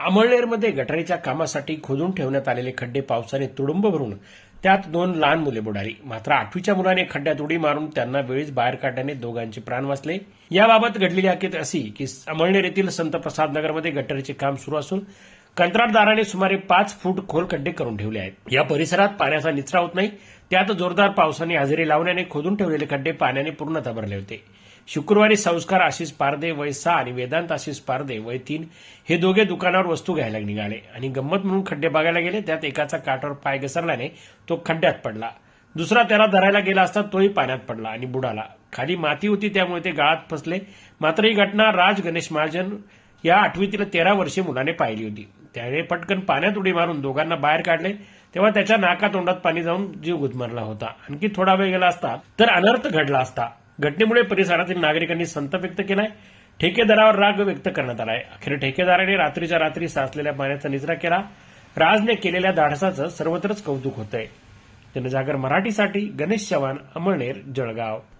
अमळनेरमध्ये गटारीच्या कामासाठी खोदून ठेवण्यात आलेले खड्डे पावसाने तुडुंब भरून त्यात दोन लहान मुले बुडाली. मात्र आठवीच्या मुलाने खड्ड्यात उडी मारून त्यांना वेळीच बाहेर काढल्याने दोघांचे प्राण वाचले. याबाबत घडलेली अकेत अशी की अमळनेर येथील संत प्रसाद नगरमध्ये गटारीचे काम सुरू असून कंत्राटदाराने सुमारे पाच फूट खोल खड्डे करून ठेवले आहेत. या परिसरात पाण्याचा निचरा होत नाही. त्यात जोरदार पावसाने हजेरी लावण्याने खोदून ठेवलेले खड्डे पाण्याने पूर्णतः भरले होते. शुक्रवारी संस्कार आशिष पारदे वय सहा आणि वेदांत आशिष पारदे वय तीन हे दोघे दुकानावर वस्तू घ्यायला निघाले आणि गंमत म्हणून खड्डे बघायला गेले. त्यात एकाचा काठावर पाय घसरल्याने तो खड्ड्यात पडला. दुसरा त्याला धरायला गेला असता तोही पाण्यात पडला आणि बुडाला. खाली माती होती त्यामुळे ते गाळात फसले. मात्र ही घटना राज गणेश महाजन या आठवीतील तेरा वर्षे मुलाने पाहिली होती. त्याने पटकन पाण्यात उडी मारून दोघांना बाहेर काढले. तेव्हा त्याच्या नाका तोंडात पाणी जाऊन जीव गुदमरला होता. आणखी थोडा वेळ गेला असता तर अनर्थ घडला असता. घटनेमुळे परिसरातील नागरिकांनी संत व्यक्त केलाय. ठेकेदारावर राग व्यक्त करण्यात आलाय. अखेर ठेकेदाराने रात्रीच्या रात्री साचलेल्या पाण्याचा निचरा केला. राजने केलेल्या धाडसाचं सर्वत्रच कौतुक होतंय. जनजागर मराठीसाठी गणेश चव्हाण अमळनेर जळगाव.